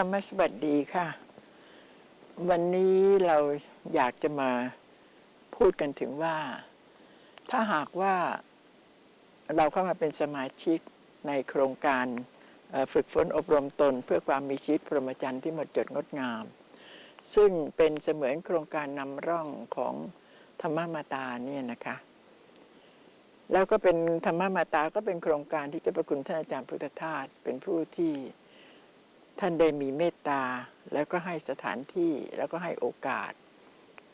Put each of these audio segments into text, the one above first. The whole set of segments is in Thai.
ธรรมสวัสดีค่ะ วันนี้เราอยากจะมาพูดกันถึงว่า ถ้าหากว่าเราเข้ามาเป็นสมาชิกในโครงการฝึกฝนอบรมตน เพื่อความมีชีวิตพรหมจรรย์ที่หมดจดงดงาม ซึ่งเป็นเสมือนโครงการนำร่องของธรรมมาตาเนี่ยนะคะ แล้วก็เป็นธรรมมาตาก็เป็นโครงการที่เจ้าประคุณท่านอาจารย์พุทธทาสเป็นผู้ที่ ท่านได้มีเมตตา แล้วก็ให้สถานที่แล้วก็ให้โอกาส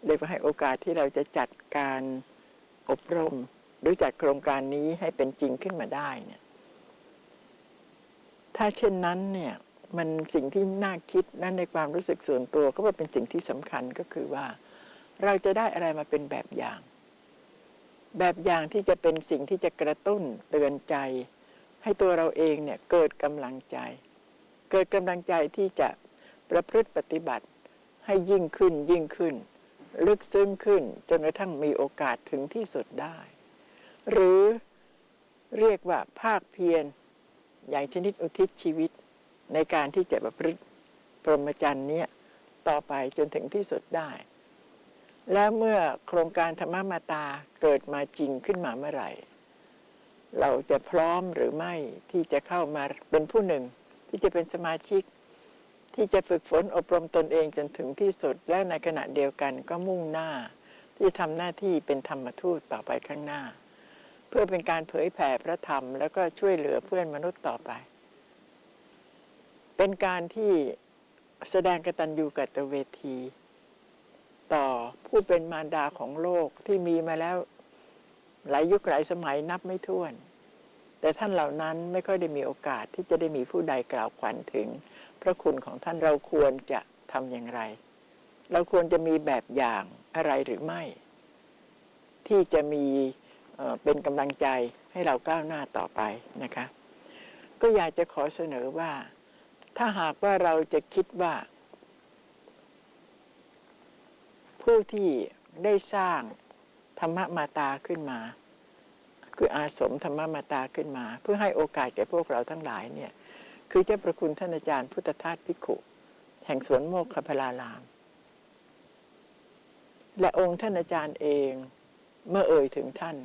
เรียกว่าให้โอกาสที่เราจะจัดการอบรมหรือจัดโครงการนี้ให้เป็นจริงขึ้นมาได้เนี่ย ถ้าเช่นนั้นเนี่ย มันสิ่งที่น่าคิดนั่นในความรู้สึกส่วนตัวก็ว่าเป็นสิ่งที่สำคัญก็คือว่า เราจะได้อะไรมาเป็นแบบอย่าง แบบอย่างที่จะเป็นสิ่งที่จะกระตุ้นเตือนใจ ให้ตัวเราเองเนี่ยเกิดกำลังใจ เกิดกำลังใจที่จะประพฤติปฏิบัติให้ยิ่งขึ้นยิ่งขึ้น ลึกซึ้งขึ้นจนกระทั่งมีโอกาสถึงที่สุดได้ หรือเรียกว่าภาคเพียรอย่างชนิดอุทิศชีวิตในการที่จะประพฤติพรหมจรรย์เนี้ยต่อไปจนถึงที่สุดได้ แล้วเมื่อโครงการธรรมมาตาเกิดมาจริงขึ้นมาเมื่อไหร่ เราจะพร้อมหรือไม่ที่จะเข้ามาเป็นผู้หนึ่ง ที่จะเป็นสมาชิก ที่จะฝึกฝนอบรมตนเองจนถึงที่สุด และในขณะเดียวกันก็มุ่งหน้า ที่ทำหน้าที่เป็นธรรมทูตต่อไปข้างหน้า เพื่อเป็นการเผยแผ่พระธรรม แล้วก็ช่วยเหลือเพื่อนมนุษย์ต่อไป เป็นการที่แสดงกตัญญูกตเวที ต่อผู้เป็นมารดาของโลกที่มีมาแล้วหลายยุคหลายสมัยนับไม่ถ้วน แต่ท่านเหล่านั้นไม่ค่อยได้มีโอกาสที่จะได้มีผู้ใดกล่าวขวัญถึง พระคุณของท่านเราควรจะทำอย่างไร เราควรจะมีแบบอย่างอะไรหรือไม่ ที่จะมีเป็นกำลังใจให้เราก้าวหน้าต่อไปนะคะ ก็อยากจะขอเสนอว่า ถ้าหากว่าเราจะคิดว่า ผู้ที่ได้สร้างธรรมมาตาขึ้นมา คืออาสมธรรมมาตาขึ้นมา เพื่อให้โอกาสแก่พวกเราทั้งหลายเนี่ยคือเจ้าประคุณท่านอาจารย์พุทธทาสพิขุแห่งสวนโมกขพลาราม และองค์ท่านอาจารย์เองเมื่อเอ่ยถึงท่าน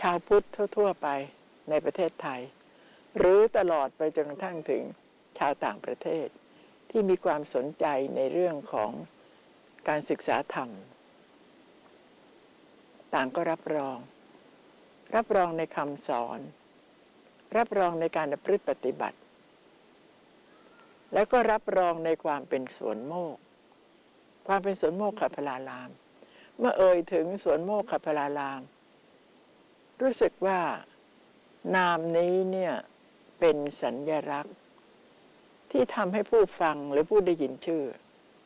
ชาวพุทธทั่ว ๆ ไปในประเทศไทย หรือตลอดไปจนกระทั่งถึงชาวต่างประเทศที่มีความสนใจในเรื่องของการศึกษาธรรม ต่างก็รับรอง รับรองในคำสอน รับรองในการประพฤติปฏิบัติ แล้วก็รับรองในความเป็นสวนโมก ความเป็นสวนโมกขพลาราม เมื่อเอ่ยถึงสวนโมกขพลาราม รู้สึกว่านามนี้เนี่ยเป็นสัญญลักษณ์ ที่ทำให้ผู้ฟังหรือผู้ได้ยินชื่อ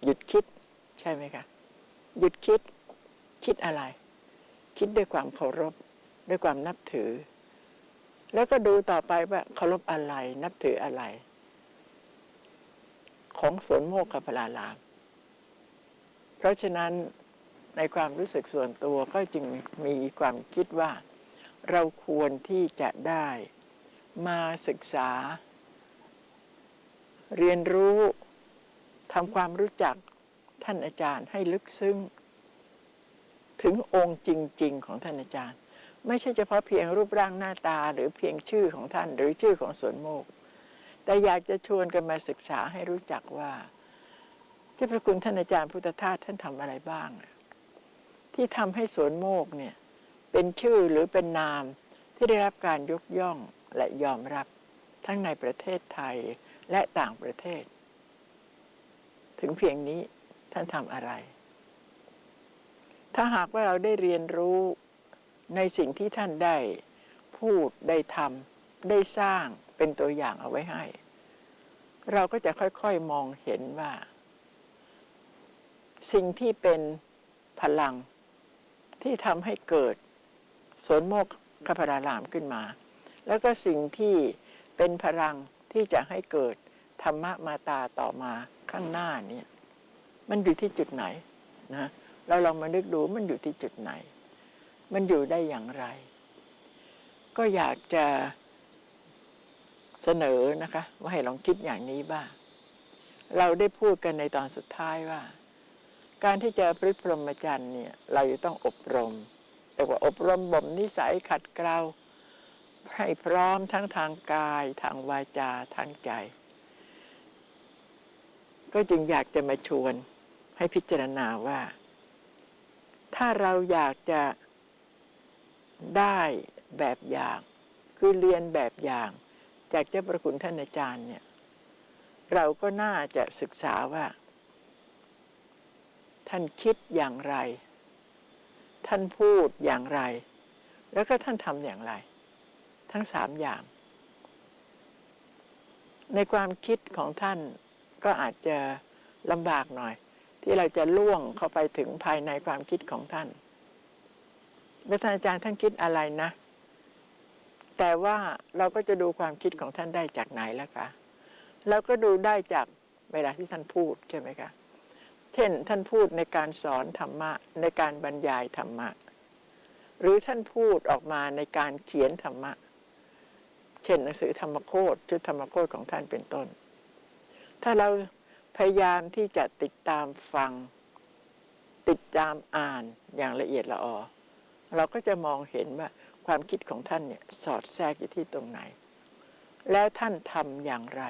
หยุดคิดใช่ไหมคะ หยุดคิดคิดอะไร คิดด้วยความเคารพ ด้วยความนับถือ แล้วก็ดูต่อไปว่าเคารพอะไร นับถืออะไร ของสวนโมกขพลาราม เพราะฉะนั้นในความรู้สึกส่วนตัวก็จึงมีความคิดว่า เราควรที่จะได้มาศึกษา เรียนรู้ทำความรู้จักท่านอาจารย์ให้ลึกซึ้ง ถึงองค์จริง ๆ ของท่านอาจารย์ ไม่ใช่เฉพาะเพียงรูปร่างหน้าตาหรือเพียงชื่อของท่านหรือชื่อของสวนโมก แต่อยากจะชวนกันมาศึกษาให้รู้จักว่าเจ้าพระคุณท่านอาจารย์พุทธทาสท่านทำอะไรบ้าง ที่ทำให้สวนโมกเนี่ยเป็นชื่อหรือเป็นนามที่ได้รับการยกย่องและยอมรับทั้งในประเทศไทยและต่างประเทศ ถึงเพียงนี้ท่านทำอะไร ถ้าหากว่าเราได้เรียนรู้ในสิ่งที่ท่านได้พูดได้ทำได้สร้างเป็นตัวอย่างเอาไว้ให้ เราก็จะค่อยๆมองเห็นว่า สิ่งที่เป็นพลังที่ทำให้เกิดสวนโมกขพรารามขึ้นมา แล้วก็สิ่งที่เป็นพลังที่จะให้เกิดธรรมะมาตาต่อมาข้างหน้าเนี่ย มันอยู่ที่จุดไหนนะ เราลองมานึกดูมันอยู่ที่จุดไหน มันอยู่ได้อย่างไร ก็อยากจะเสนอนะคะ ว่าให้ลองคิดอย่างนี้บ้าง เราได้พูดกันในตอนสุดท้ายว่า การที่จะพฤติพรหมจรรย์เนี่ย เราจะต้องอบรมแต่ว่าอบรมบ่มนิสัยขัดเกลาให้พร้อมทั้งทางกาย ทางวาจาทางใจ ก็จึงอยากจะมาชวนให้พิจารณาว่า ถ้าเราอยากจะได้แบบอย่าง คือเรียนแบบอย่าง จากเจ้าประคุณท่านอาจารย์เนี่ย เราก็น่าจะศึกษาว่า ท่านคิดอย่างไร ท่านพูดอย่างไร แล้วก็ท่านทำอย่างไร ทั้งสามอย่าง ในความคิดของท่านก็อาจจะลำบากหน่อย ที่เราจะล่วงเข้าไปถึงภายในความคิดของท่านพระท่านอาจารย์ท่านคิดอะไรนะ แต่ว่าเราก็จะดูความคิดของท่านได้จากไหนล่ะคะเราก็ดูได้จากเวลาที่ท่านพูดใช่ไหมคะ เช่นท่านพูดในการสอนธรรมะในการบรรยายธรรมะ หรือท่านพูดออกมาในการเขียนธรรมะ เช่นหนังสือธรรมโคตชุดธรรมโคตของท่านเป็นต้น ถ้าเรา พยายามที่จะติดตามฟัง ติดตามอ่านอย่างละเอียดละออ เราก็จะมองเห็นว่าความคิดของท่านเนี่ยสอดแทรกอยู่ที่ตรงไหน แล้วท่านทำอย่างไร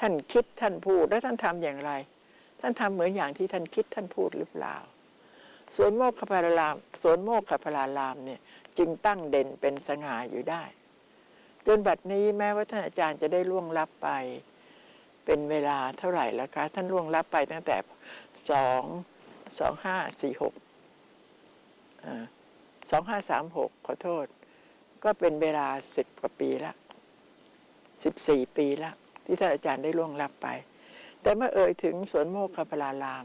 ท่านคิดท่านพูดแล้วท่านทำอย่างไร ท่านทำเหมือนอย่างที่ท่านคิดท่านพูดหรือเปล่าสวนโมกขพารารามสวนโมกขพารารามเนี่ยจึงตั้งเด่นเป็นสง่าอยู่ได้ จนบัดนี้แม้ว่าท่านอาจารย์จะได้ล่วงลับไป เป็นเวลาเท่าไหร่แล้วคะ ท่านล่วงลับไปตั้งแต่สองสองห้าสี่หกสองห้าสามหกขอโทษ ก็เป็นเวลาสิบกว่าปีละสิบสี่ปีละที่ท่านอาจารย์ได้ล่วงลับไป แต่เมื่อเอ่ยถึงสวนโมกขพลาราม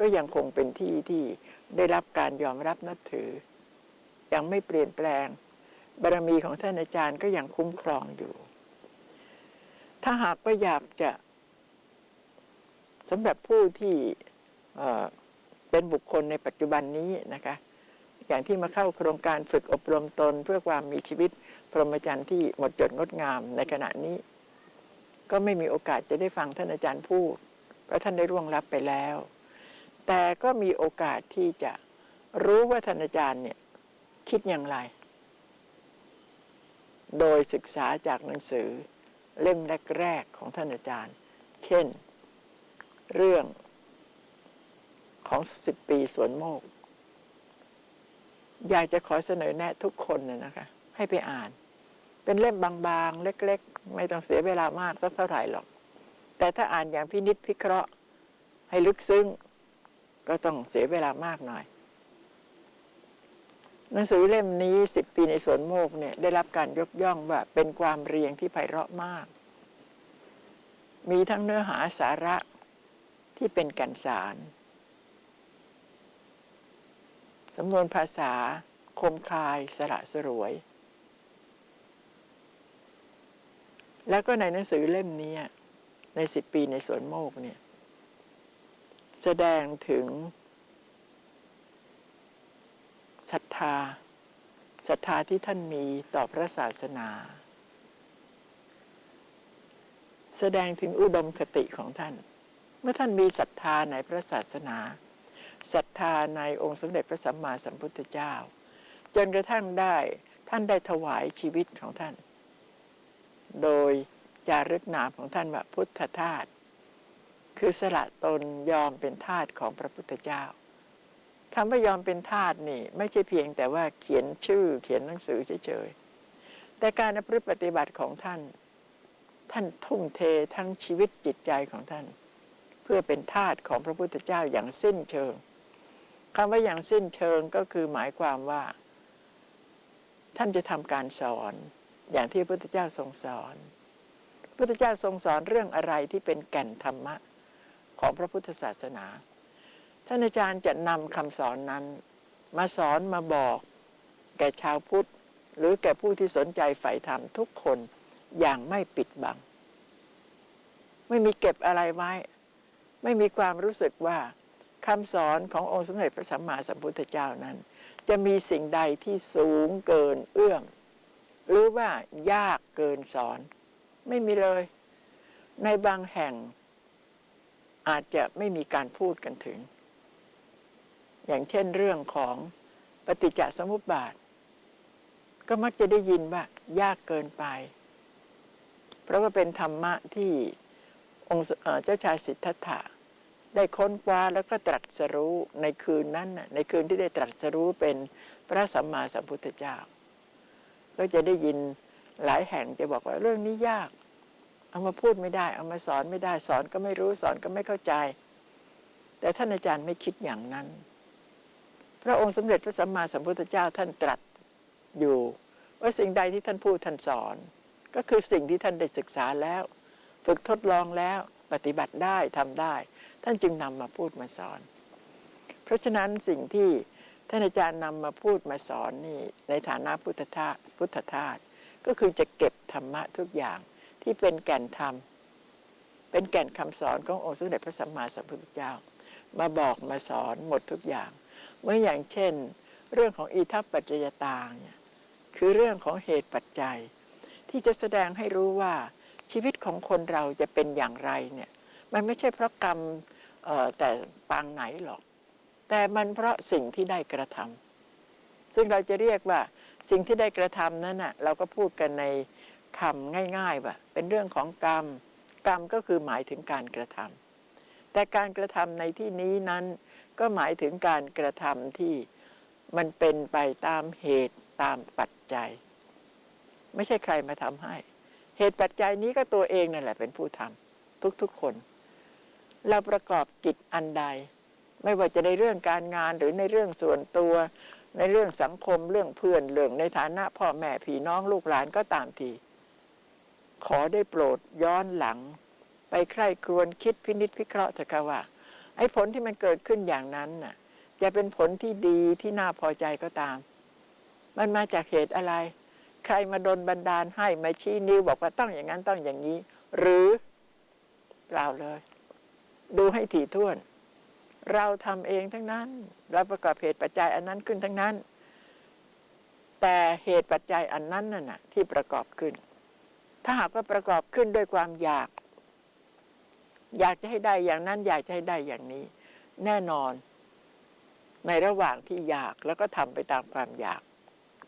ก็ยังคงเป็นที่ที่ได้รับการยอมรับนับถือ ยังไม่เปลี่ยนแปลงบารมีของท่านอาจารย์ก็ยังคุ้มครองอยู่ ถ้าหากว่าอยากจะ สำหรับผู้ที่เป็นบุคคลในปัจจุบันนี้นะคะอย่างที่มาเข้าโครงการฝึกอบรมตน เพื่อความมีชีวิต พรหมจรรย์ที่หมดจดงดงามในขณะนี้ ก็ไม่มีโอกาสจะได้ฟังท่านอาจารย์พูด เพราะท่านได้ร่วงรับไปแล้ว แต่ก็มีโอกาสที่จะรู้ว่าท่านอาจารย์เนี่ยคิดอย่างไร โดยศึกษาจากหนังสือเล่มแรกๆของท่านอาจารย์ เช่น เรื่องของสิบปีสวนโมก อยากจะขอเสนอแนะทุกคนนะนะคะ ให้ไปอ่าน เป็นเล่มบางๆ เล็กๆ ไม่ต้องเสียเวลามากสักเท่าไหร่หรอก แต่ถ้าอ่านอย่างพินิษพิเคราะห์ ให้ลึกซึ้ง ก็ต้องเสียเวลามากหน่อย หนังสือเล่มนี้สิบปีในสวนโมกเนี่ย ได้รับการยกย่องว่าเป็นความเรียงที่ไพเราะมาก มีทั้งเนื้อหาสาระ ที่เป็นกันสารสำนวนภาษา คมคายสระสรวย แล้วก็ในหนังสือเล่มนี้ในสิบปีในสวนโมกเนี่ย แสดงถึงศรัทธาศรัทธาที่ท่านมีต่อพระศาสนา แสดงถึงอุดมคติของท่าน มื่อท่านมีศรัทธาในพระศาสนาศรัทธาในองค์สมเด็จพระสัมมาสัมพุทธเจ้า จนกระทั่งได้ท่านได้ถวายชีวิตของท่าน โดยจารึกนามของท่านว่าพุทธทาสคือสละตนยอมเป็นทาสของพระพุทธเจ้าคำว่ายอมเป็นทาสนี่ ไม่ใช่เพียงแต่ว่าเขียนชื่อเขียนหนังสือเฉยๆแต่การประพฤติปฏิบัติของท่าน ท่านทุ่มเททั้งชีวิตจิตใจของท่าน เพื่อเป็นทาสของพระพุทธเจ้าอย่างสิ้นเชิงคำว่าอย่างสิ้นเชิงก็คือหมายความว่า ท่านจะทำการสอนอย่างที่พระพุทธเจ้าทรงสอนพระพุทธเจ้าทรงสอนเรื่องอะไรที่เป็นแก่นธรรมะของพระพุทธศาสนา ท่านอาจารย์จะนำคำสอนนั้น มาสอนมาบอก แก่ชาวพุทธ หรือแก่ผู้ที่สนใจใฝ่ธรรมทุกคนอย่างไม่ปิดบัง ไม่มีเก็บอะไรไว้ ไม่มีความรู้สึกว่าคำสอนขององค์สมเด็จพระสัมมาสัมพุทธเจ้านั้น จะมีสิ่งใดที่สูงเกินเอื้อมหรือว่ายากเกินสอน ไม่มีเลย ในบางแห่ง อาจจะไม่มีการพูดกันถึง อย่างเช่นเรื่องของปฏิจจสมุปบาท ก็มักจะได้ยินว่ายากเกินไป เพราะว่าเป็นธรรมะที่องค์เอ่อเจ้าชายสิทธัตถะ ได้ค้นคว้าแล้วก็ตรัสรู้ในคืนนั้นในคืนที่ได้ตรัสรู้เป็นพระสัมมาสัมพุทธเจ้า ก็จะได้ยินหลายแห่งจะบอกว่าเรื่องนี้ยาก เอามาพูดไม่ได้ เอามาสอนไม่ได้สอนก็ไม่รู้สอนก็ไม่เข้าใจ แต่ท่านอาจารย์ไม่คิดอย่างนั้น พระองค์สมเด็จพระสัมมาสัมพุทธเจ้าท่านตรัสอยู่ ว่าสิ่งใดที่ท่านพูดท่านสอน ก็คือสิ่งที่ท่านได้ศึกษาแล้ว ฝึกทดลองแล้วปฏิบัติได้ทำได้ ท่านจึงนำมาพูดมาสอน เพราะฉะนั้นสิ่งที่ท่านอาจารย์นำมาพูดมาสอนนี่ในฐานะพุทธทาสพุทธทาสก็คือจะเก็บธรรมะทุกอย่างที่เป็นแก่นธรรม เป็นแก่นคำสอนขององค์สมเด็จพระสัมมาสัมพุทธเจ้า มาบอกมาสอนหมดทุกอย่าง เมื่ออย่างเช่น เรื่องของอิทัปปัจจยตาเนี่ยคือเรื่องของเหตุปัจจัย ที่จะแสดงให้รู้ว่าชีวิตของคนเราจะเป็นอย่างไรเนี่ยมันไม่ใช่เพราะกรรม แต่ปางไหนหรอก แต่มันเพราะสิ่งที่ได้กระทำซึ่งเราจะเรียกว่าสิ่งที่ได้กระทำนั้นน่ะ เราก็พูดกันในคำง่ายๆว่าเป็นเรื่องของกรรม กรรมก็คือหมายถึงการกระทำแต่การกระทำในที่นี้นั้นก็หมายถึงการกระทำที่มันเป็นไปตามเหตุตามปัจจัย ไม่ใช่ใครมาทำให้ เหตุปัจจัยนี้ก็ตัวเองนั่นแหละเป็นผู้ทำทุกๆคน เราประกอบกิจอันใด ไม่ว่าจะในเรื่องการงานหรือในเรื่องส่วนตัว ในเรื่องสังคมเรื่องเพื่อนเรื่องในฐานะพ่อแม่พี่น้องลูกหลานก็ตามทีขอได้โปรดย้อนหลัง ไปใคร่ครวญคิดพินิจพิเคราะห์เถอะค่ะว่าไอ้ผลที่มันเกิดขึ้นอย่างนั้นน่ะ จะเป็นผลที่ดีที่น่าพอใจก็ตาม มันมาจากเหตุอะไร ใครมาดนบันดาลให้มาชี้นิ้วบอกว่าต้องอย่างนั้นต้องอย่างนี้ หรือเปล่าเลย ดูให้ถี่ถ้วน เราทำเองทั้งนั้น เราประกอบเหตุปัจจัยอันนั้นขึ้นทั้งนั้น แต่เหตุปัจจัยอันนั้นน่ะนะที่ประกอบขึ้น ถ้าหากว่าประกอบขึ้นด้วยความอยาก อยากจะให้ได้อย่างนั้น อยากจะให้ได้อย่างนี้ แน่นอน ในระหว่างที่อยากแล้วก็ทำไปตามความอยาก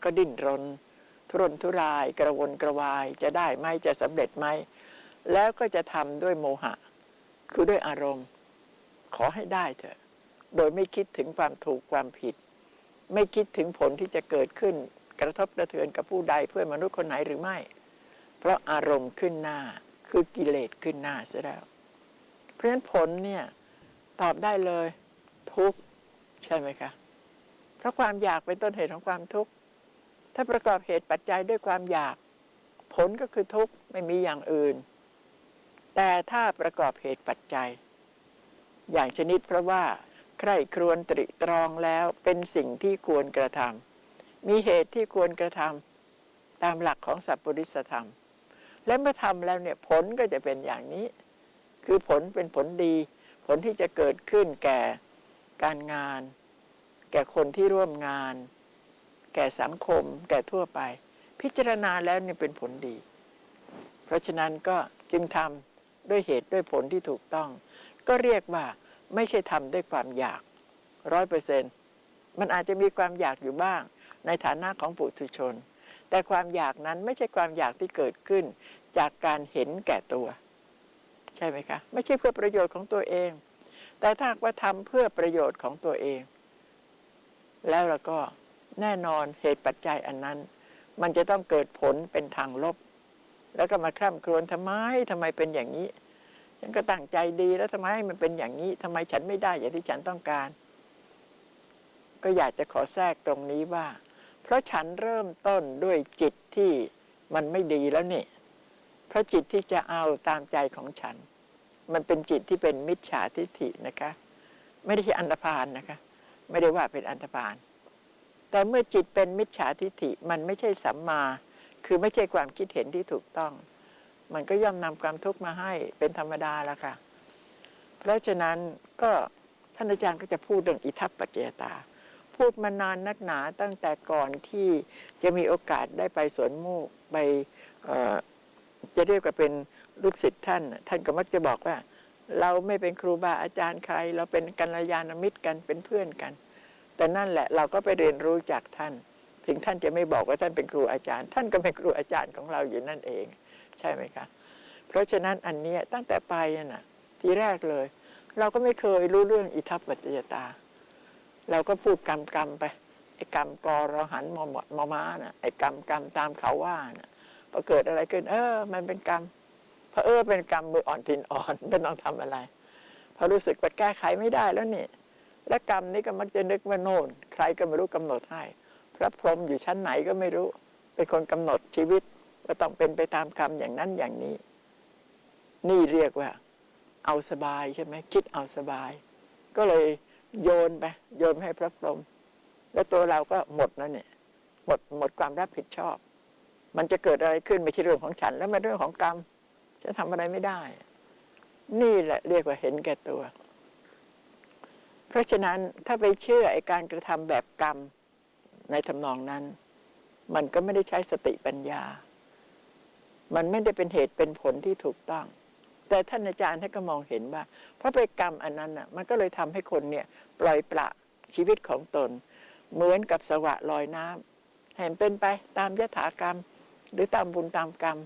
ก็ดิ้นรน ทุรนทุราย กระวนกระวายจะได้ไหมจะสำเร็จไหมแล้วก็จะทำด้วยโมหะ คือด้วยอารมณ์ ขอให้ได้เถอะ โดยไม่คิดถึงความถูกความผิด ไม่คิดถึงผลที่จะเกิดขึ้น กระทบกระเทือนกับผู้ใดเพื่อนมนุษย์คนไหนหรือไม่ เพราะอารมณ์ขึ้นหน้าคือกิเลสขึ้นหน้าซะแล้ว เพราะฉะนั้นผลเนี่ย ตอบได้เลย ทุกข์ใช่ไหมคะ เพราะความอยากเป็นต้นเหตุของความทุกข์ถ้าประกอบเหตุปัจจัยด้วยความอยาก ผลก็คือทุกข์ไม่มีอย่างอื่น แต่ถ้าประกอบเหตุปัจจัย อย่างชนิดเพราะว่า ใคร่ครวญตริตรองแล้วเป็นสิ่งที่ควรกระทำมีเหตุที่ควรกระทำตามหลักของสัพพุริสธรรม และเมื่อทำแล้วเนี่ยผลก็จะเป็นอย่างนี้ คือผลเป็นผลดี ผลที่จะเกิดขึ้นแก่การงาน แก่คนที่ร่วมงาน แก่สังคม แก่ทั่วไป พิจารณาแล้วเนี่ยเป็นผลดี เพราะฉะนั้นก็จึงทำ ด้วยเหตุด้วยผลที่ถูกต้อง ก็เรียกว่าไม่ใช่ทำด้วยความอยากร้อยเปอร์เซ็นมันอาจจะมีความอยากอยู่บ้าง ในฐานะของปุถุชน แต่ความอยากนั้นไม่ใช่ความอยากที่เกิดขึ้น จากการเห็นแก่ตัว ใช่ไหมคะ ไม่ใช่เพื่อประโยชน์ของตัวเอง แต่ถ้าหากว่าทำเพื่อประโยชน์ของตัวเอง แล้วเราก็แน่นอนเหตุปัจจัยอันนั้น มันจะต้องเกิดผลเป็นทางลบ แล้วก็มาคร่ำครวญทำไมทำไมเป็นอย่างนี้ ฉันก็ตั้งใจดีแล้วทำไมมันเป็นอย่างนี้ทำไมฉันไม่ได้อย่างที่ฉันต้องการ ก็อยากจะขอแทรกตรงนี้ว่า เพราะฉันเริ่มต้นด้วยจิตที่มันไม่ดีแล้วนี่เพราะจิตที่จะเอาตามใจของฉัน มันเป็นจิตที่เป็นมิจฉาทิฏฐินะคะ ไม่ได้ที่อันธพาลนะคะ ไม่ได้ว่าเป็นอันธพาลแต่เมื่อจิตเป็นมิจฉาทิฏฐิมันไม่ใช่สัมมา คือไม่ใช่ความคิดเห็นที่ถูกต้อง มันก็ย่อมนำความทุกข์มาให้เป็นธรรมดาละค่ะ เพราะฉะนั้นก็ท่านอาจารย์ก็จะพูดเรื่องอิทัปปเจตา พูดมานานนักหนาตั้งแต่ก่อนที่จะมีโอกาสได้ไปสวนโมกไปจะเรียกว่าเป็นลูกศิษย์ท่าน ท่านก็มักจะบอกว่า เราไม่เป็นครูบาอาจารย์ใคร เราเป็นกัลยาณมิตรกันเป็นเพื่อนกัน แต่นั่นแหละเราก็ไปเรียนรู้จากท่าน ถึงท่านจะไม่บอกว่าท่านเป็นครูอาจารย์ ท่านก็เป็นครูอาจารย์ของเราอยู่นั่นเอง ใช่ไหมคะ เพราะฉะนั้นอันนี้ตั้งแต่ไปน่ะ ทีแรกเลย เราก็ไม่เคยรู้เรื่องอิทัปปัจจยตา เราก็พูดกรรมกรรมไปไอ้กรรมกอรหันมอมมอม้าน่ะไอ้กรรมกรรมตามเขาว่าน่ะพอเกิดอะไรขึ้น เออ มันเป็นกรรมพอเออเป็นกรรมมืออ่อนทินอ่อนไม่ต้องทำอะไรพอรู้สึกว่าแก้ไขไม่ได้แล้วนี่และกรรมนี้ก็มักจะนึกว่าโน่น ใครก็ไม่รู้กำหนดให้ พระพรหมอยู่ชั้นไหนก็ไม่รู้ เป็นคนกำหนดชีวิตว่าต้องเป็นไปตามกรรมอย่างนั้นอย่างนี้ นี่เรียกว่า เอาสบายใช่ไหมคิดเอาสบาย ก็เลยโยนไปโยนให้พระพรหมแล้วตัวเราก็หมดแล้วเนี่ยหมดหมดความรับผิดชอบ มันจะเกิดอะไรขึ้นไม่ใช่เรื่องของฉัน แล้วมันเรื่องของกรรมฉันทำอะไรไม่ได้ นี่แหละเรียกว่าเห็นแก่ตัว เพราะฉะนั้นถ้าไปเชื่อไอ้การกระทำแบบกรรม ในทำนองนั้น มันก็ไม่ได้ใช้สติปัญญา มันไม่ได้เป็นเหตุเป็นผลที่ถูกต้อง แต่ท่านอาจารย์ท่านก็มองเห็นว่าเพราะไปกรรมอันนั้นน่ะ มันก็เลยทำให้คนเนี่ย ปล่อยปละชีวิตของตน เหมือนกับสวะลอยน้ำเห็นเป็นไปตามยถากรรม หรือตามบุญตามกรรม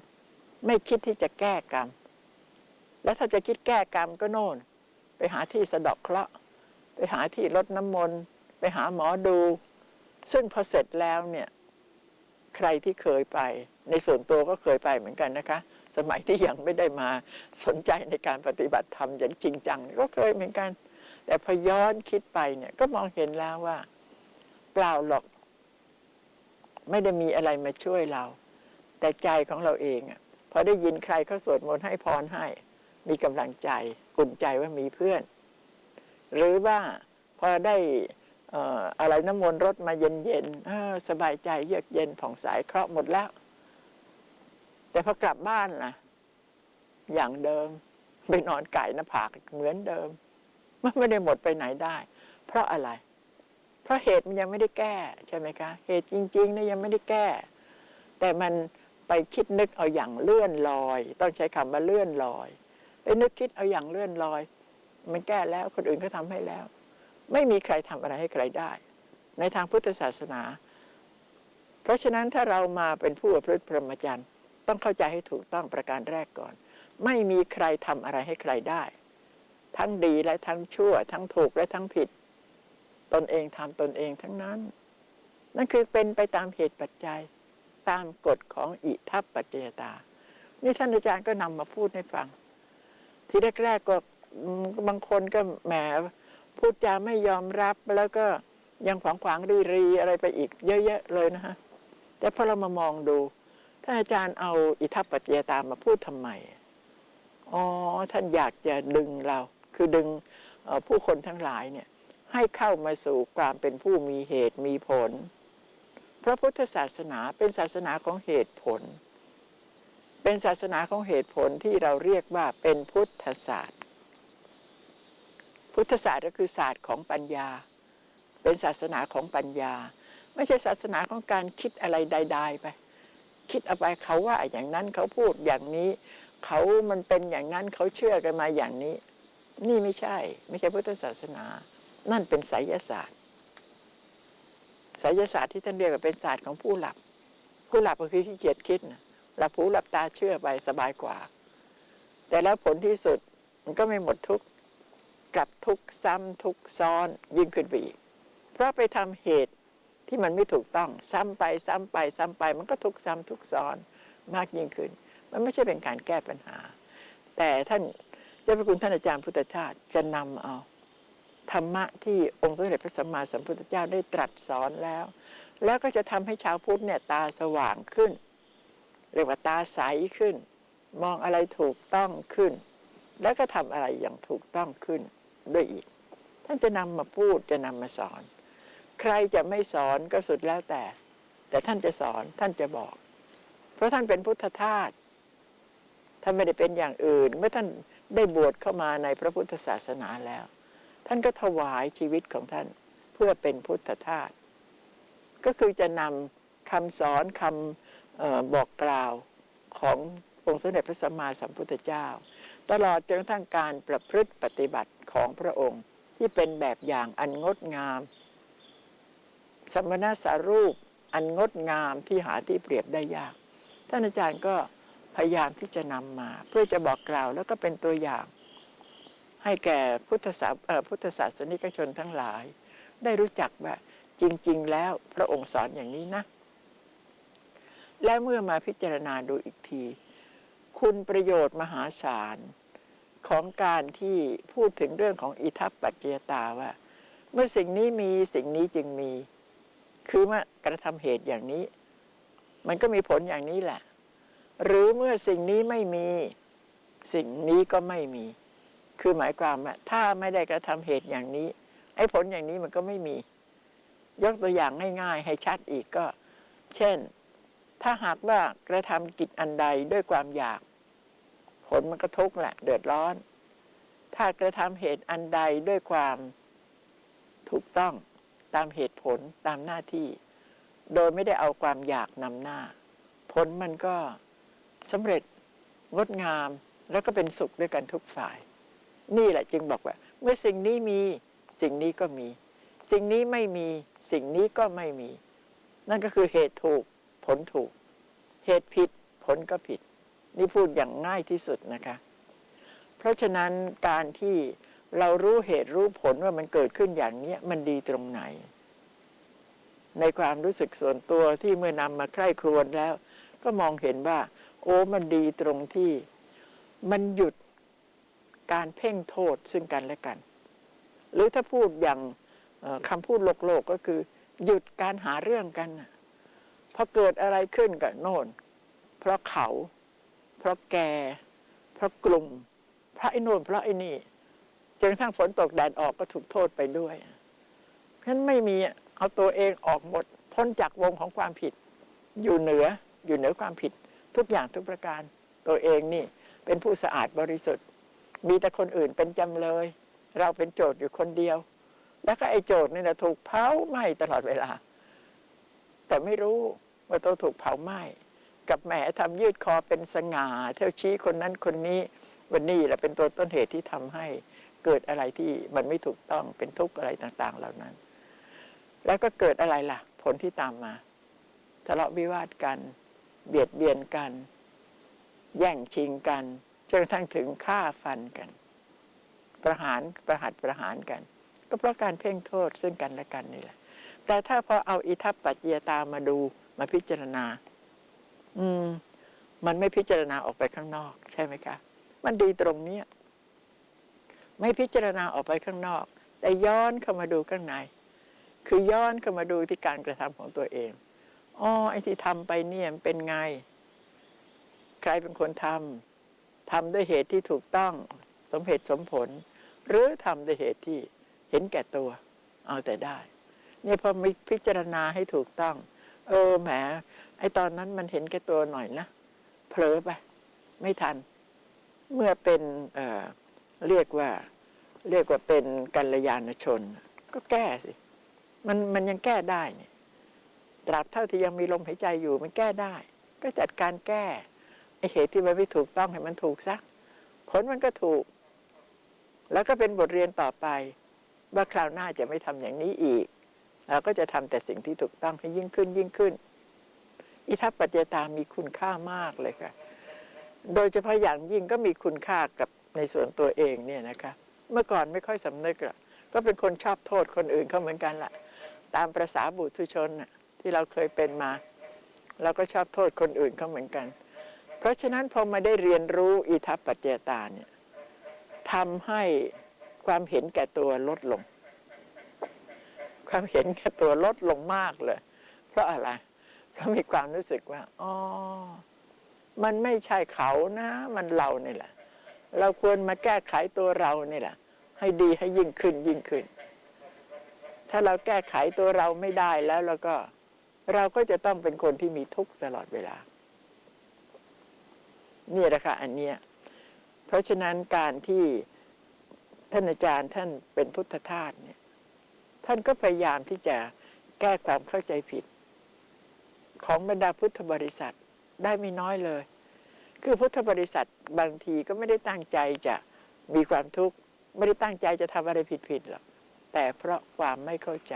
ไม่คิดที่จะแก้กรรม แล้วถ้าจะคิดแก้กรรมก็โน่น ไปหาที่สะดอกเคราะห์ไปหาที่ลดน้ำมนต์ ไปหาหมอดู ซึ่งพอเสร็จแล้วเนี่ย ใครที่เคยไป ในส่วนตัวก็เคยไปเหมือนกันนะคะ สมัยที่ยังไม่ได้มาสนใจในการปฏิบัติธรรมอย่างจริงจังก็เคยเหมือนกัน แต่พอย้อนคิดไปเนี่ยก็มองเห็นแล้วว่า เปล่าหรอก ไม่ได้มีอะไรมาช่วยเรา แต่ใจของเราเองอะพอได้ยินใครเขาสวดมนต์ให้พรให้ มีกำลังใจ กุ่นใจว่ามีเพื่อน หรือว่าพอได้ อะไรน้ำมนต์รดมาเย็นๆเออสบายใจเยือกเย็นผ่องใสเคราะห์หมดแล้ว แต่พอกลับบ้านล่ะ อย่างเดิมไปนอนไก่หน้าผากเหมือนเดิม มันไม่ได้หมดไปไหนได้ เพราะอะไร เพราะเหตุมันยังไม่ได้แก้ใช่ไหมคะ เหตุจริงๆเนี่ยยังไม่ได้แก้ แต่มันไปคิดนึกเอาอย่างเลื่อนลอย ต้องใช้คำว่าเลื่อนลอย ไปนึกคิดเอาอย่างเลื่อนลอย มันแก้แล้วคนอื่นก็ทำให้แล้ว ไม่มีใครทำอะไรให้ใครได้ ในทางพุทธศาสนา เพราะฉะนั้นถ้าเรามาเป็นผู้ประพฤติพรหมจรรย์ต้องเข้าใจให้ถูกต้องประการแรกก่อน ไม่มีใครทำอะไรให้ใครได้ ทั้งดีและทั้งชั่ว ทั้งถูกและทั้งผิด ตนเองทำตนเองทั้งนั้น นั่นคือเป็นไปตามเหตุปัจจัย ตามกฎของอิทัปปัจจยตา นี่ท่านอาจารย์ก็นำมาพูดให้ฟัง ที่แรกๆก็บางคนก็แหม พูดจาไม่ยอมรับแล้วก็ยังขวางขวางรีรีอะไรไปอีกเยอะๆเลยนะฮะแต่พอเรามามองดูท่านอาจารย์เอาอิทัปปัจจยตามาพูดทำไมอ๋อท่านอยากจะดึงเรา คือดึงผู้คนทั้งหลายเนี่ย ให้เข้ามาสู่ความเป็นผู้มีเหตุมีผล พระพุทธศาสนาเป็นศาสนาของเหตุผล เป็นศาสนาของเหตุผลที่เราเรียกว่าเป็นพุทธศาสตร์ พุทธศาสตร์ก็คือศาสตร์ของปัญญา เป็นศาสนาของปัญญา ไม่ใช่ศาสนาของการคิดอะไรใด ๆ ไป คิดเอาไปเขาว่าอย่างนั้นเขาพูดอย่างนี้ เขามันเป็นอย่างนั้นเขาเชื่อกันมาอย่างนี้ นี่ไม่ใช่ ไม่ใช่พุทธศาสนา นั่นเป็นไสยศาสตร์ไสยศาสตร์ที่ท่านเรียกว่าเป็นศาสตร์ของผู้หลับ ผู้หลับก็คือขี้เกียจคิดนะหลับหูหลับตาเชื่อไปสบายกว่า แต่แล้วผลที่สุดมันก็ไม่หมดทุกข์ กลับทุกซ้ำทุกซ้อนยิ่งขึ้นไปอีก เพราะไปทำเหตุที่มันไม่ถูกต้อง ซ้ำไปซ้ำไปซ้ำไป มันก็ทุกซ้ำทุกซ้อนมากยิ่งขึ้น มันไม่ใช่เป็นการแก้ปัญหา แต่ท่านเจ้าพระคุณท่านอาจารย์พุทธทาสจะนำเอาธรรมะที่องค์สมเด็จพระสัมมาสัมพุทธเจ้าได้ตรัสสอนแล้ว แล้วก็จะทำให้ชาวพุทธเนี่ยตาสว่างขึ้น เรียกว่าตาใสขึ้น มองอะไรถูกต้องขึ้น แล้วก็ทำอะไรอย่างถูกต้องขึ้น ด้วยอีก ท่านจะนำมาพูดจะนำมาสอน ใครจะไม่สอนก็สุดแล้วแต่ แต่ท่านจะสอนท่านจะบอก เพราะท่านเป็นพุทธทาสท่านไม่ได้เป็นอย่างอื่น เมื่อท่านได้บวชเข้ามาในพระพุทธศาสนาแล้ว ท่านก็ถวายชีวิตของท่านเพื่อเป็นพุทธทาสก็คือจะนำคำสอนคำบอกกล่าวขององค์สมเด็จพระสัมมาสัมพุทธเจ้า ตลอดจนกระทั่งการประพฤติปฏิบัติ ของพระองค์ที่เป็นแบบอย่างอันงดงาม สมณสารูปอันงดงามที่หาที่เปรียบได้ยาก ท่านอาจารย์ก็พยายามที่จะนำมา เพื่อจะบอกกล่าวแล้วก็เป็นตัวอย่าง ให้แก่พุทธศาพุทธศาสนิกชนทั้งหลาย ได้รู้จักว่าจริง ๆ แล้วพระองค์สอนอย่างนี้นะ และเมื่อมาพิจารณาดูอีกที คุณประโยชน์มหาศาล ของการที่พูดถึงเรื่องของอิทัปปัจจตาว่า เมื่อสิ่งนี้มีสิ่งนี้จึงมี คือว่ากระทำเหตุอย่างนี้ มันก็มีผลอย่างนี้แหละ หรือเมื่อสิ่งนี้ไม่มี สิ่งนี้ก็ไม่มี คือหมายความว่าถ้าไม่ได้กระทำเหตุอย่างนี้ ไอ้ผลอย่างนี้มันก็ไม่มี ยกตัวอย่างง่าย ๆ ให้ชัดอีกก็ เช่น ถ้าหากว่ากระทำกิจอันใดด้วยความอยาก ผลมันก็ทุกข์แหละ เดือดร้อน ถ้ากระทำเหตุอันใดด้วยความถูกต้องตามเหตุผลตามหน้าที่ โดยไม่ได้เอาความอยากนำหน้า ผลมันก็สำเร็จงดงาม แล้วก็เป็นสุขด้วยกันทุกฝ่าย นี่แหละจึงบอกว่า เมื่อสิ่งนี้มีสิ่งนี้ก็มี สิ่งนี้ไม่มีสิ่งนี้ก็ไม่มี นั่นก็คือเหตุถูก ผลถูก เหตุผิด ผลก็ผิด นี่พูดอย่างง่ายที่สุดนะคะ เพราะฉะนั้นการที่เรารู้เหตุรู้ผลว่ามันเกิดขึ้นอย่างนี้มันดีตรงไหน ในความรู้สึกส่วนตัวที่เมื่อนำมาใคร่ครวญแล้ว ก็มองเห็นว่า โอ้มันดีตรงที่ มันหยุดการเพ่งโทษซึ่งกันและกัน หรือถ้าพูดอย่างคำพูดโลกโลกก็คือ หยุดการหาเรื่องกันพอเกิดอะไรขึ้นกับโน่น เพราะเขา เพราะแก เพราะกลุ่มเพราะไอ้โน่นเพราะไอ้นี่จนกระทั่งฝนตกแดดออกก็ถูกโทษไปด้วย เพราะฉะนั้นไม่มีเอาตัวเองออกหมด พ้นจากวงของความผิด อยู่เหนืออยู่เหนือความผิด ทุกอย่างทุกประการ ตัวเองนี่เป็นผู้สะอาดบริสุทธิ์ มีแต่คนอื่นเป็นจำเลย เราเป็นโจทย์อยู่คนเดียว แล้วก็ไอ้โจทย์นี่นะถูกเผาไหม้ตลอดเวลา แต่ไม่รู้ว่าตัวถูกเผาไหม้ กับแหมทำยืดคอเป็นสง่าเที่ยวชี้คนนั้นคนนี้วันนี้แหละเป็นตัวต้นเหตุที่ทำให้เกิดอะไรที่มันไม่ถูกต้องเป็นทุกข์อะไรต่างๆ เหล่านั้น แล้วก็เกิดอะไรล่ะ ผลที่ตามมาทะเลาะวิวาทกัน เบียดเบียนกัน แย่งชิงกันจนกระทั่งถึงฆ่าฟันกัน ประหารประหัตประหารกัน ก็เพราะการเพ่งโทษซึ่งกันและกันนี่แหละ แต่ถ้าพอเอาอิทัปปัจจยตามาดูมาพิจารณา อืม มันไม่พิจารณาออกไปข้างนอก ใช่ไหมคะ มันดีตรงเนี้ยไม่พิจารณาออกไปข้างนอก แต่ย้อนเข้ามาดูข้างใน คือย้อนเข้ามาดูที่การกระทำของตัวเองอ๋อไอ้ที่ทำไปเนี่ยมันเป็นไง ใครเป็นคนทำทำด้วยเหตุที่ถูกต้องสมเหตุสมผล หรือทำด้วยเหตุที่เห็นแก่ตัว เอาแต่ได้ เนี่ยพอมีพิจารณาให้ถูกต้อง เออแหม ไอ้ตอนนั้นมันเห็นแก่ตัวหน่อยนะเผลอไป ไม่ทัน เมื่อเป็นเเรียกว่า เรียกว่าเป็นกัลยาณชน ก็แก้สิ มันมันยังแก้ได้เนี่ยตราบเท่าที่ยังมีลมหายใจอยู่มันแก้ได้ ก็จัดการแก้ไอเหตุที่มันไม่ถูกต้องให้มันถูกซะผลมันก็ถูก แล้วก็เป็นบทเรียนต่อไป ว่าคราวหน้าจะไม่ทำอย่างนี้อีกเราก็จะทำแต่สิ่งที่ถูกต้องให้ยิ่งขึ้นยิ่งขึ้น อิทัปปัจจตามีคุณค่ามากเลยค่ะ โดยเฉพาะอย่างยิ่งก็มีคุณค่ากับในส่วนตัวเองเนี่ยนะคะ เมื่อก่อนไม่ค่อยสำนึกหรอกก็เป็นคนชอบโทษคนอื่นเขาเหมือนกันแหละตามประษาบุตุชนที่เราเคยเป็นมาเราก็ชอบโทษคนอื่นเขาเหมือนกัน เพราะฉะนั้นพอมาได้เรียนรู้อิทัปปัจเจตาเนี่ยทำให้ความเห็นแก่ตัวลดลง ความเห็นแก่ตัวลดลงมากเลย เพราะอะไร เพราะมีความรู้สึกว่าอ๋อมันไม่ใช่เขานะ มันเรานี่แหละ เราควรมาแก้ไขตัวเรานี่แหละ ให้ดีให้ยิ่งขึ้นยิ่งขึ้น ถ้าเราแก้ไขตัวเราไม่ได้แล้วแล้วก็ เราก็จะต้องเป็นคนที่มีทุกข์ตลอดเวลานี่แหละค่ะอันเนี้ยเพราะฉะนั้นการที่ท่านอาจารย์ท่านเป็นพุทธทาสเนี่ย ท่านก็พยายามที่จะแก้ความเข้าใจผิด ของบรรดาพุทธบริษัทได้ไม่น้อยเลย คือพุทธบริษัทบางทีก็ไม่ได้ตั้งใจจะมีความทุกข์ไม่ได้ตั้งใจจะทำอะไรผิดๆหรอกแต่เพราะความไม่เข้าใจ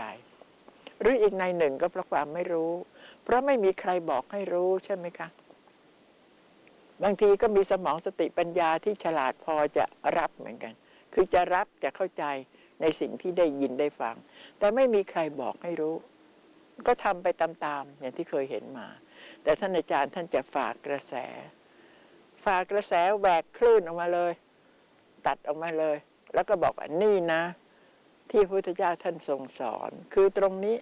หรืออีกในหนึ่งก็เพราะความไม่รู้ เพราะไม่มีใครบอกให้รู้ใช่ไหมคะ บางทีก็มีสมองสติปัญญาที่ฉลาดพอจะรับเหมือนกัน คือจะรับจะเข้าใจในสิ่งที่ได้ยินได้ฟัง แต่ไม่มีใครบอกให้รู้ ก็ทำไปตามๆอย่างที่เคยเห็นมา แต่ท่านอาจารย์ท่านจะฝากกระแส ฝากกระแสแหวกคลื่นออกมาเลย ตัดออกมาเลย แล้วก็บอกว่านี่นะ ที่พุทธเจ้าท่านทรงสอน คือตรงนี้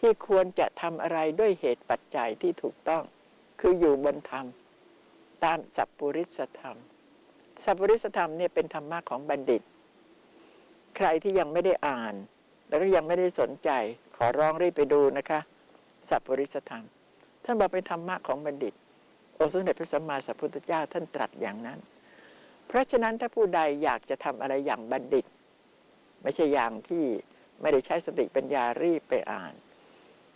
ที่ควรจะทำอะไรด้วยเหตุปัจจัยที่ถูกต้อง คืออยู่บนธรรม ตามสัพปุริสธรรมสัพปุริสธรรมเนี่ยเป็นธรรมะของบัณฑิต ใครที่ยังไม่ได้อ่าน แล้วก็ยังไม่ได้สนใจ ขอร้องรีบไปดูนะคะสัพปุริสธรรม ท่านบอกเป็นธรรมะของบัณฑิตโอสมเด็จพระสัมมาสัมพุทธเจ้าท่านตรัสอย่างนั้น เพราะฉะนั้นถ้าผู้ใดอยากจะทำอะไรอย่างบัณฑิต ไม่ใช่อย่างที่ไม่ได้ใช้สติปัญญารีบไปอ่าน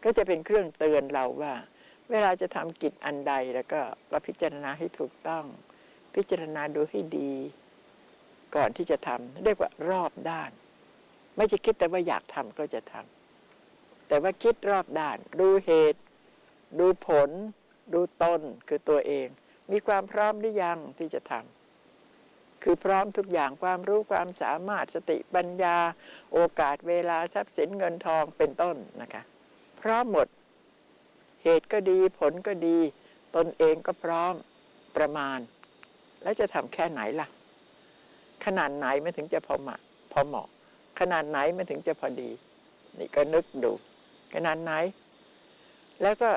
ก็จะเป็นเครื่องเตือนเราว่า เวลาจะทำกิจอันใดแล้วก็ก็พิจารณาให้ถูกต้อง พิจารณาดูให้ดี ก่อนที่จะทำเรียกว่ารอบด้าน ไม่ใช่คิดแต่ว่าอยากทำก็จะทำ แต่ว่าคิดรอบด้าน ดูเหตุ ดูผล ดูตนคือตัวเอง มีความพร้อมหรือยังที่จะทำคือพร้อมทุกอย่างความรู้ความสามารถสติปัญญา โอกาสเวลาทรัพย์สินเงินทองเป็นต้นนะคะพร้อมหมด เหตุก็ดีผลก็ดี ตนเองก็พร้อมประมาณ แล้วจะทำแค่ไหนล่ะ ขนาดไหนมันถึงจะพอเหมาะพอเหมาะ ขนาดไหนมันถึงจะพอดี นี่ก็นึกดู ขนาดไหน แล้วก็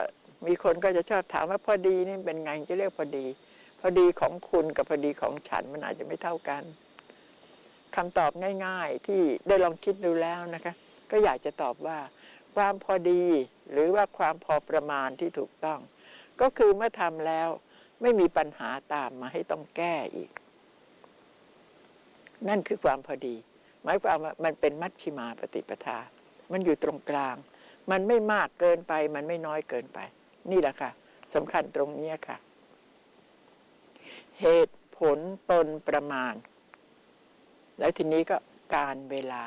มีคนก็จะชอบถามว่าพอดีนี่เป็นไงจะเรียกพอดี พอดีของคุณกับพอดีของฉันมันอาจจะไม่เท่ากันคำตอบง่าย ๆ ที่ได้ลองคิดดูแล้วนะคะ ก็อยากจะตอบว่า ความพอดีหรือว่าความพอประมาณที่ถูกต้อง ก็คือเมื่อทำแล้วไม่มีปัญหาตามมาให้ต้องแก้อีก นั่นคือความพอดี หมายความว่ามันเป็นมัชชิมาปฏิปทา มันอยู่ตรงกลาง มันไม่มากเกินไป มันไม่น้อยเกินไป นี่แหละค่ะสำคัญตรงนี้ค่ะ เหตุผลตนประมาณ แล้วทีนี้ก็การเวลา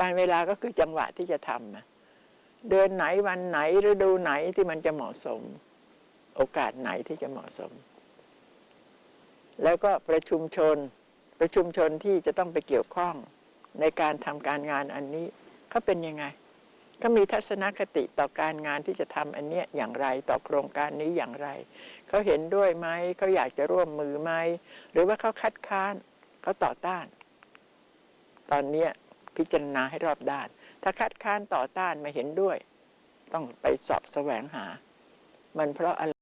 การเวลาก็คือจังหวะที่จะทำนะเดือนไหนวันไหนฤดูไหนที่มันจะเหมาะสม โอกาสไหนที่จะเหมาะสม แล้วก็ประชุมชน ประชุมชนที่จะต้องไปเกี่ยวข้องในการทำการงานอันนี้เขาเป็นยังไง ก็มีทัศนคติต่อการงานที่จะทำอันเนี้ยอย่างไรต่อโครงการนี้อย่างไร เขาเห็นด้วยไหมเขาอยากจะร่วมมือไหมหรือว่าเขาคัดค้านเขาต่อต้าน ตอนเนี้ยพิจารณาให้รอบด้าน ถ้าคัดค้านต่อต้านไม่เห็นด้วย ต้องไปสอบแสวงหา มันเพราะอะไร